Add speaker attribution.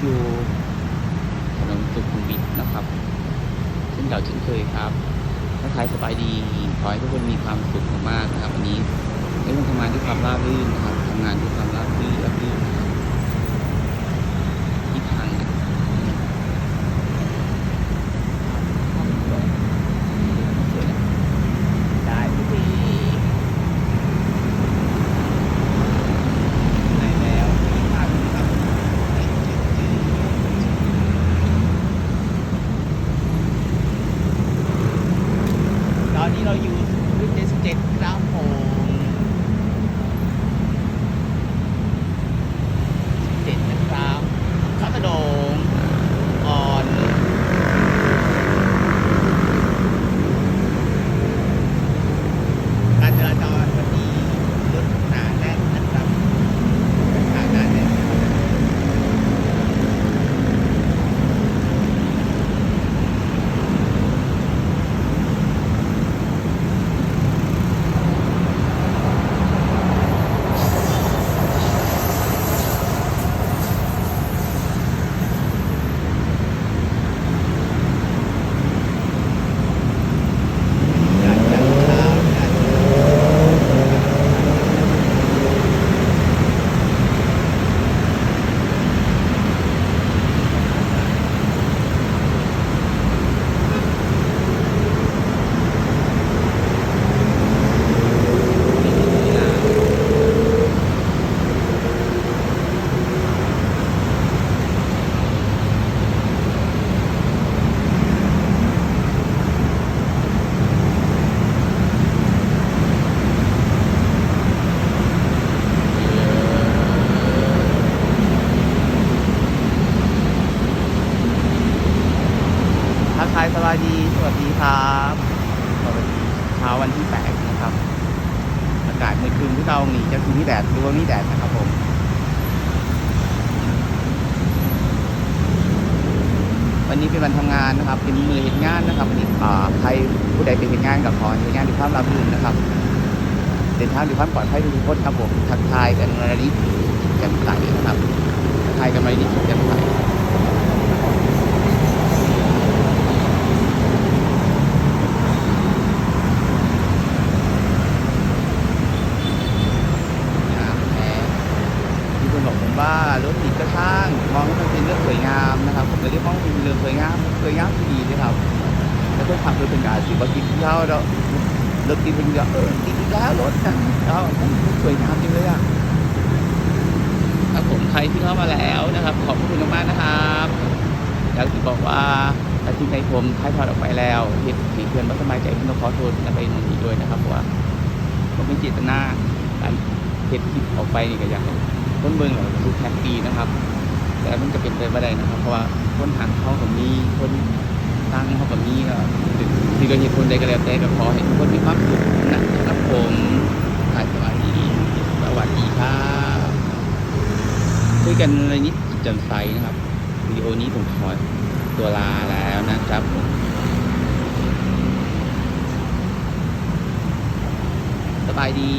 Speaker 1: อยู่ถนนสุขุมวิทนะครับเช่นเก่าเช่นเคยครับทักทายสบายดีขอให้ทุกคนมีความสุขมากๆนะครับวันนี้ได้มาทำงานด้วยความราบรื่นนะครับทำงานด้วยความราบรื่นราบรื่น วัสดีครับสวัสดีเช้าวันที่แปดนะครับ อากาศมืดครึ้มที่เราหนีจะมีแดดหรือว่ามีแดดนะครับผมวันนี้เป็นวันทำงานนะครับ เป็นมือเห็นงานนะครับวันนี้อ่าใครผู้ใดเป็นเห็นงานกับขอเห็นงานด้วยความรับรื่นนะครับเดินทางด้วยความปลอดภัยทุกคนครับผมทักทายกันระดิแจ่มใสนะครับทักทายกันระดิแจ่มใส งามแท้มีคนบอกผมว่ารถติดก็ช่าง มองว่ามัน เป็นเรื่องสวยงามนะครับผมเลยเรียกว่ามันเป็นเรื่องสวยงามสวยงามที่ดีเลยครับแล้วก็ขับรถเป็นการสิบกินเท่าเรารถติดเป็นเยอะเออติดแล้วรถนะแล้วสวยงามจริงเลยอะครับผมใครที่เข้ามาแล้วนะครับ ขอบคุณมากๆนะครับอยากจะบอกว่าอาทิตย์ในผมท้ายทอดออกไปแล้วเหตุที่เพื่อนไม่สบายใจผมต้องขอโทษกันไปตรงนี้ด้วยนะครับเพราะว่าผมเป็นเจตนาการเฮ็ดคลิปออกไปนี่ก็อยากให้นเบิ่งเราดูแฮปปี้นะครับ แต่มันจะเป็นไปไม่ได้นะครับ เพราะว่าคนหักเขากับมีคนตั้งเขากับมีก็ที่ก็เห็นคนใดก็แล้วแต่ก็ขอให้ทุกคนมีความสุขนะครับผมถ่ายสวัสดีสวัสดีครับคุยกันอะไรนิดจิตแจ่มใสนะครับวิดีโอนี้ผมขอตัวลาแล้วนะครับผมสบายดี